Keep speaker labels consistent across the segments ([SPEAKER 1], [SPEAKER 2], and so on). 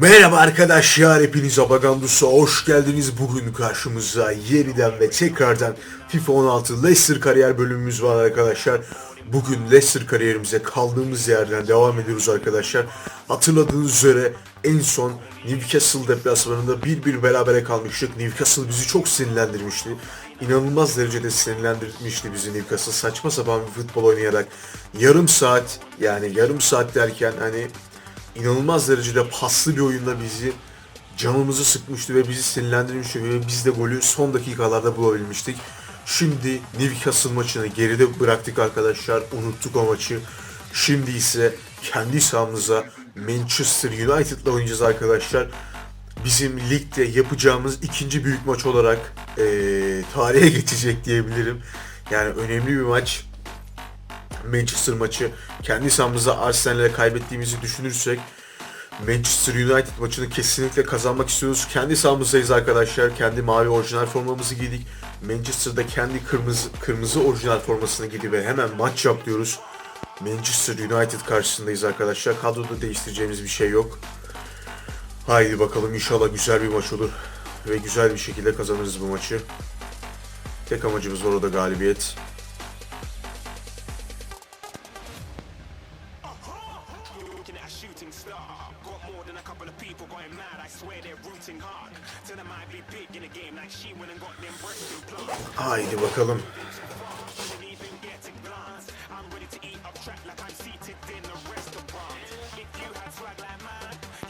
[SPEAKER 1] Merhaba arkadaşlar, hepiniz Abagandus'a hoş geldiniz. Bugün karşımıza yeniden ve tekrardan FIFA 16 Leicester kariyer bölümümüz var arkadaşlar. Bugün Leicester kariyerimize kaldığımız yerden devam ediyoruz arkadaşlar. Hatırladığınız üzere en son Newcastle deplasmanında 1-1 berabere kalmıştık. Newcastle bizi çok sinirlendirmişti. İnanılmaz derecede sinirlendirmişti bizi Newcastle. Saçma sapan bir futbol oynayarak yarım saat yani yarım saat derken hani inanılmaz derecede paslı bir oyunda bizi canımızı sıkmıştı ve bizi sinirlendirmişti ve biz de golü son dakikalarda bulabilmiştik. Şimdi Newcastle maçını geride bıraktık arkadaşlar. Unuttuk o maçı. Şimdi ise kendi sahamıza Manchester United'la oynayacağız arkadaşlar. Bizim ligde yapacağımız ikinci büyük maç olarak eee, tarihe geçecek diyebilirim. Yani önemli bir maç. Manchester maçı kendi sahamızda Arsenal'e kaybettiğimizi düşünürsek Manchester United maçını kesinlikle kazanmak istiyoruz. Kendi sahamızdayız arkadaşlar. Kendi mavi orijinal formamızı giydik. Manchester'da kendi kırmızı kırmızı orijinal formasını giydi ve hemen maç yap diyoruz. Manchester United karşısındayız arkadaşlar. Kadroda değiştireceğimiz bir şey yok. Haydi bakalım inşallah güzel bir maç olur. Ve güzel bir şekilde kazanırız bu maçı. Tek amacımız var o da galibiyet.
[SPEAKER 2] Like mine,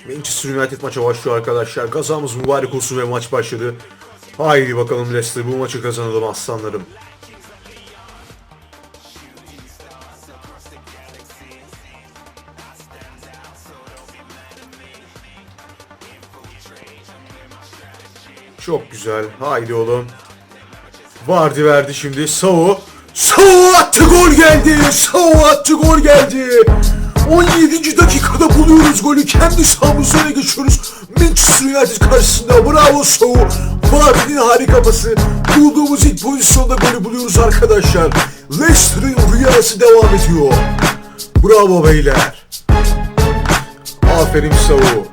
[SPEAKER 1] Manchester United maça başlıyor arkadaşlar. Kazamız mübarek olsun ve maç başladı. Haydi bakalım Leicester bu maçı kazanalım aslanlarım. Çok güzel. Haydi oğlum. Vardı verdi şimdi. Savu. Savu attı gol geldi. Savu attı gol geldi. 17. dakikada buluyoruz golü. Kendi sahamızda öne geçiyoruz. Manchester United karşısında. Bravo Savu. Vardy'nin harika pası. Bulduğumuz ilk pozisyonda golü buluyoruz arkadaşlar. Leicester'ın rüyası devam ediyor. Bravo beyler. Aferin Savu.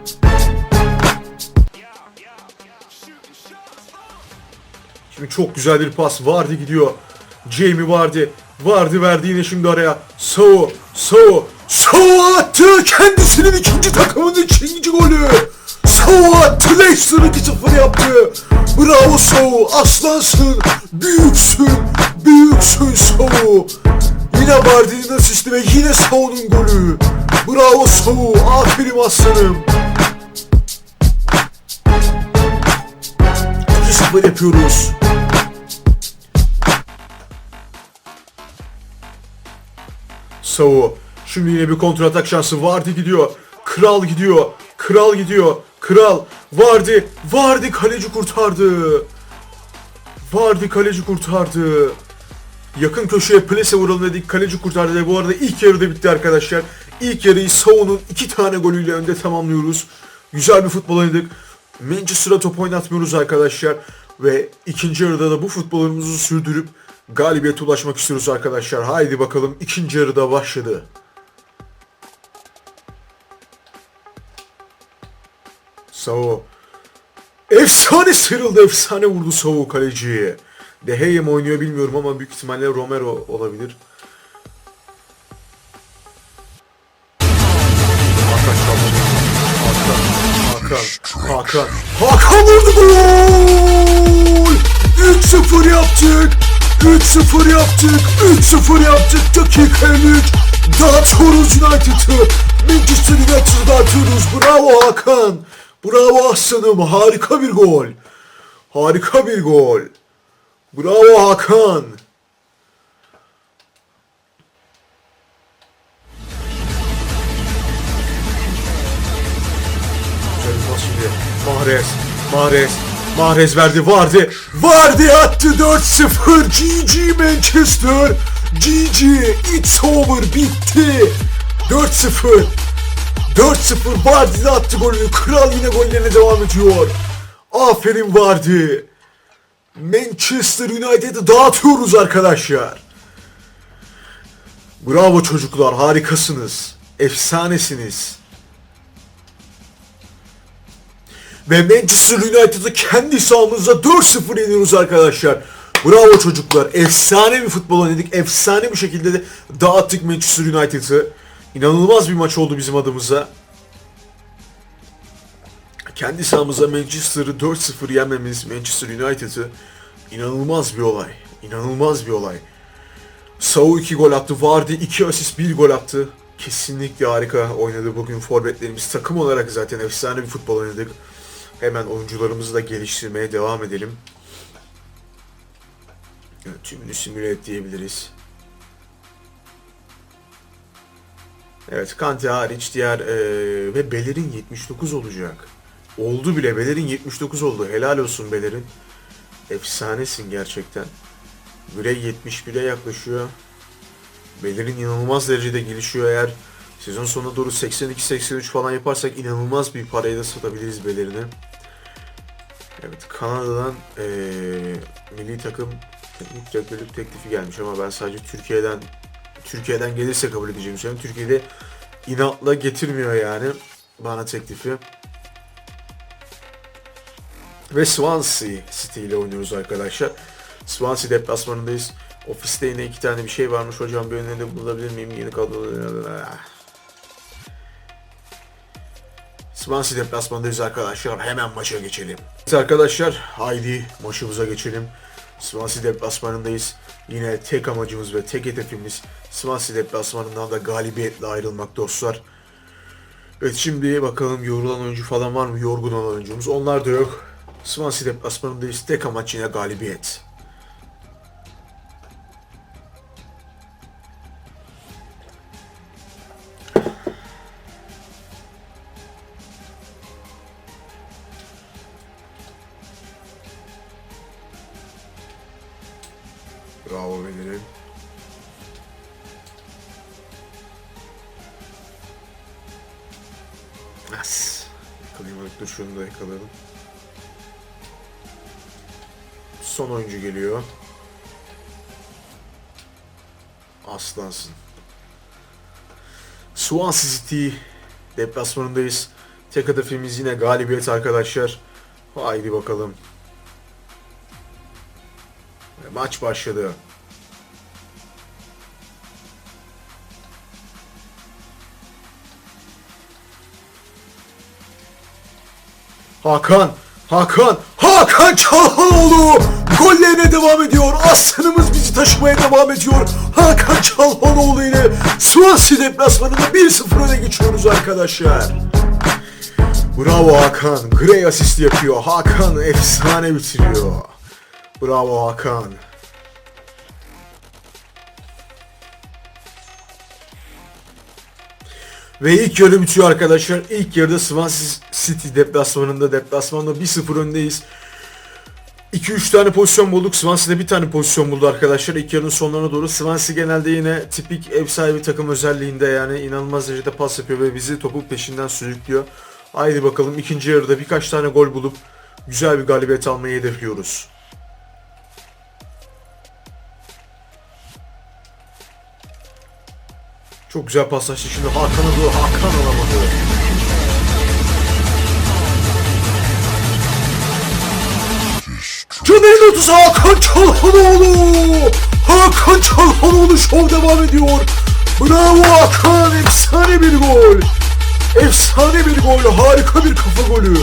[SPEAKER 1] Şimdi çok güzel bir pas. Vardy gidiyor. Jamie Vardy. Vardy verdi yine şimdi araya. Savu. Savu. Savu attı. Kendisinin ikinci takımının ikinci golü. Savu attı. Leicester 2-0 yaptı. Bravo Savu. Aslansın. Büyüksün. Büyüksün Savu. Yine Vardy'nin asisti ve yine Savu'nun golü. Bravo Savu. Aferin aslanım. 2-0 yapıyoruz. Savu. Şimdi yine bir kontratak şansı. Vardy gidiyor. Kral gidiyor. Kral gidiyor. Kral. Vardy. Vardy kaleci kurtardı. Vardy kaleci kurtardı. Yakın köşeye plase vuralım dedik. Kaleci kurtardı bu arada ilk yarıda bitti arkadaşlar. İlk yarıyı Savu'nun iki tane golüyle önde tamamlıyoruz. Güzel bir futbol oynadık. Manchester'a top oynatmıyoruz arkadaşlar. Ve ikinci yarıda da bu futbolumuzu sürdürüp galibiyete ulaşmak istiyoruz arkadaşlar. Haydi bakalım ikinci yarıda başladı. Savu. Efsane sıyrıldı, efsane vurdu Savu kaleciye. De Gea mi oynuyor bilmiyorum ama büyük ihtimalle Romero olabilir. Hakan çaldı. Hakan, Hakan, Hakan. Hakan vurdu gol! 3-0 yaptık. 3-0 yaptık. 3-0 yaptık. Dakika 53. Dağıtıyoruz United'ı. Manchester United'ı dağıtıyoruz. Bravo Hakan. Bravo aslanım. Harika bir gol. Harika bir gol. Bravo Hakan. Mahrez. Mahrez. Mahrez verdi. Vardı. Vardı attı 4-0. GG Manchester. GG. It's over. Bitti. 4-0. 4-0 Vardy de attı golünü. Kral yine gollerine devam ediyor. Aferin Vardy. Manchester United'ı dağıtıyoruz arkadaşlar. Bravo çocuklar harikasınız. Efsanesiniz. Ve Manchester United'ı kendi sahamızda 4-0 yeniyoruz arkadaşlar. Bravo çocuklar. Efsane bir futbol oynadık. Efsane bir şekilde de dağıttık Manchester United'ı. İnanılmaz bir maç oldu bizim adımıza. Kendi sahamızda Manchester'ı 4-0 yenmemiz Manchester United'ı inanılmaz bir olay. İnanılmaz bir olay. Sau 2 gol attı. Vardy 2 asist 1 gol attı. Kesinlikle harika oynadı bugün forvetlerimiz. Takım olarak zaten efsane bir futbol oynadık. Hemen oyuncularımızı da geliştirmeye devam edelim. Evet, tümünü simüle et diyebiliriz. Evet Kante hariç diğer eee, ve Beler'in 79 olacak. Oldu bile Beler'in 79 oldu. Helal olsun Beler'in. Efsanesin gerçekten. Gray 71'e yaklaşıyor. Beler'in inanılmaz derecede gelişiyor eğer sezon sonuna doğru 82-83 falan yaparsak inanılmaz bir paraya da satabiliriz Beler'ini. Evet Kanada'dan eee milli takım teknik direktörlük teklifi gelmiş ama ben sadece Türkiye'den Türkiye'den gelirse kabul edeceğim söyleyeyim. Türkiye'de inatla getirmiyor yani bana teklifi. Ve Swansea City ile oynuyoruz arkadaşlar. Swansea deplasmanındayız. Ofiste yine iki tane bir şey varmış hocam bir öneride bulunabilir miyim? Yeni kadro... Swansea deplasmanındayız arkadaşlar. Hemen maça geçelim. Evet arkadaşlar haydi maçımıza geçelim. Swansea deplasmanındayız. Yine tek amacımız ve tek hedefimiz Swansea deplasmanından da galibiyetle ayrılmak dostlar. Evet şimdi bakalım yorulan oyuncu falan var mı? Yorgun olan oyuncumuz. Onlar da yok. Swansea deplasmanındayız. Tek amaç yine galibiyet. As. Yakalayamadık. Dur şunu da yakalayalım. Son oyuncu geliyor. Aslansın. Swansea City deplasmanındayız. Tek hedefimiz yine galibiyet arkadaşlar. Haydi bakalım. Maç başladı. Hakan, Hakan, Hakan Çalhanoğlu gollerine devam ediyor. Aslanımız bizi taşımaya devam ediyor. Hakan Çalhanoğlu ile Swansea deplasmanında 1-0 öne geçiyoruz arkadaşlar. Bravo Hakan. Gray asist yapıyor. Hakan efsane bitiriyor. Bravo Hakan. Ve ilk yarı bitiyor arkadaşlar. İlk yarıda Swansea City deplasmanında deplasmanda 1-0 öndeyiz. 2-3 tane pozisyon bulduk. Swansea de bir tane pozisyon buldu arkadaşlar. İlk yarının sonlarına doğru. Swansea genelde yine tipik ev sahibi takım özelliğinde yani inanılmaz derecede pas yapıyor ve bizi topun peşinden sürüklüyor. Haydi bakalım ikinci yarıda birkaç tane gol bulup güzel bir galibiyet almayı hedefliyoruz. Çok güzel paslaştı şimdi Hakan'a doğru Hakan alamadı. Caner'in 30 Hakan Çalhanoğlu! Hakan Çalhanoğlu şov devam ediyor. Bravo Hakan efsane bir gol. Efsane bir gol harika bir kafa golü.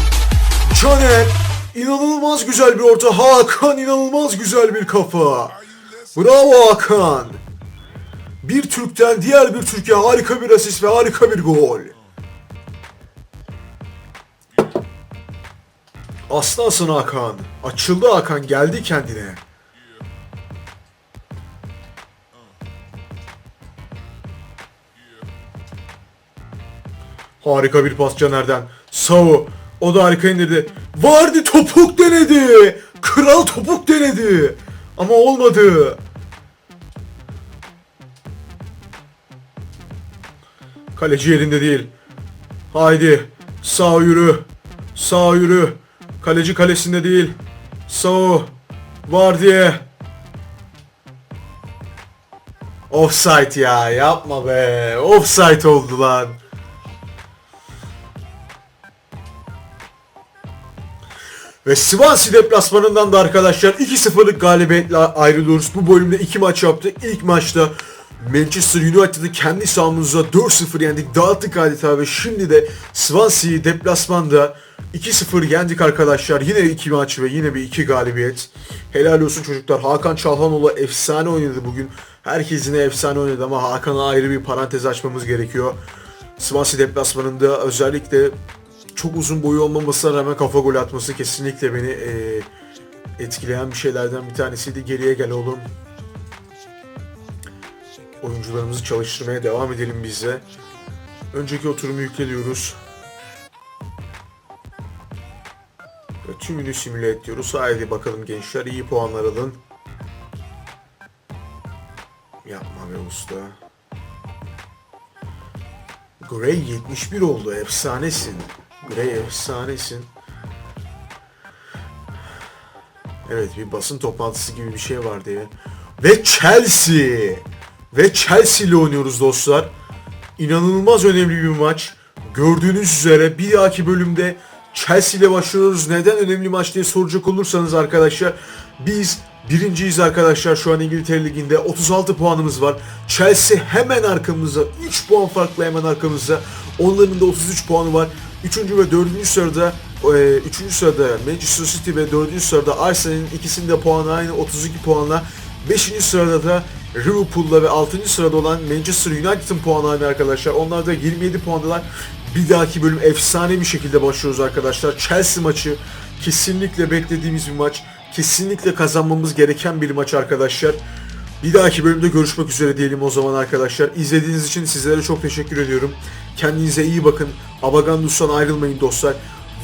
[SPEAKER 1] Caner inanılmaz güzel bir orta. Hakan inanılmaz güzel bir kafa. Bravo Hakan. Bir Türk'ten diğer bir Türkiye harika bir asist ve harika bir gol. Aslansın Hakan. Açıldı Hakan geldi kendine. Harika bir pas Caner'den. Savu. O da harika indirdi. Vardı topuk denedi. Kral topuk denedi. Ama olmadı. Kaleci yerinde değil. Haydi. Sağ yürü. Sağ yürü. Kaleci kalesinde değil. Sağ. Var diye. Offside ya. Yapma be. Offside oldu lan. Ve Swansea deplasmanından da arkadaşlar 2-0'lık galibiyetle ayrılıyoruz. Bu bölümde iki maç yaptık. İlk maçta Manchester United'ı kendi sahamızda 4-0 yendik. Dağıttık adeta ve şimdi de Swansea'yı deplasmanda 2-0 yendik arkadaşlar. Yine iki maç ve yine bir iki galibiyet. Helal olsun çocuklar. Hakan Çalhanoğlu efsane oynadı bugün. Herkes yine efsane oynadı ama Hakan'a ayrı bir parantez açmamız gerekiyor. Swansea deplasmanında özellikle çok uzun boyu olmamasına rağmen kafa gol atması kesinlikle beni eee, etkileyen bir şeylerden bir tanesiydi. Geriye gel oğlum. Oyuncularımızı çalıştırmaya devam edelim biz de. Önceki oturumu yükleniyoruz. Ve tümünü simüle et diyoruz. Haydi bakalım gençler iyi puanlar alın. Yapma be usta. Gray 71 oldu. Efsanesin. Gray efsanesin. Evet bir basın toplantısı gibi bir şey vardı ya. Ve Chelsea. Ve Chelsea ile oynuyoruz dostlar. İnanılmaz önemli bir maç. Gördüğünüz üzere bir dahaki bölümde Chelsea ile başlıyoruz. Neden önemli maç diye soracak olursanız arkadaşlar biz birinciyiz arkadaşlar şu an İngiltere Ligi'nde 36 puanımız var. Chelsea hemen arkamızda 3 puan farklı hemen arkamızda. Onların da 33 puanı var. 3. ve 4. sırada 3. sırada Manchester City ve 4. sırada Arsenal'in ikisinin de puanı aynı 32 puanla. 5. sırada da Liverpool'la ve 6. sırada olan Manchester United'ın puanı aynı arkadaşlar. Onlar da 27 puandalar. Bir dahaki bölüm efsane bir şekilde başlıyoruz arkadaşlar. Chelsea maçı kesinlikle beklediğimiz bir maç. Kesinlikle kazanmamız gereken bir maç arkadaşlar. Bir dahaki bölümde görüşmek üzere diyelim o zaman arkadaşlar. İzlediğiniz için sizlere çok teşekkür ediyorum. Kendinize iyi bakın. Abagandus'tan ayrılmayın dostlar.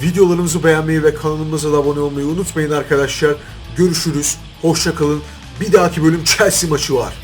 [SPEAKER 1] Videolarımızı beğenmeyi ve kanalımıza da abone olmayı unutmayın arkadaşlar. Görüşürüz. Hoşça kalın. Bir dahaki bölüm Chelsea maçı var.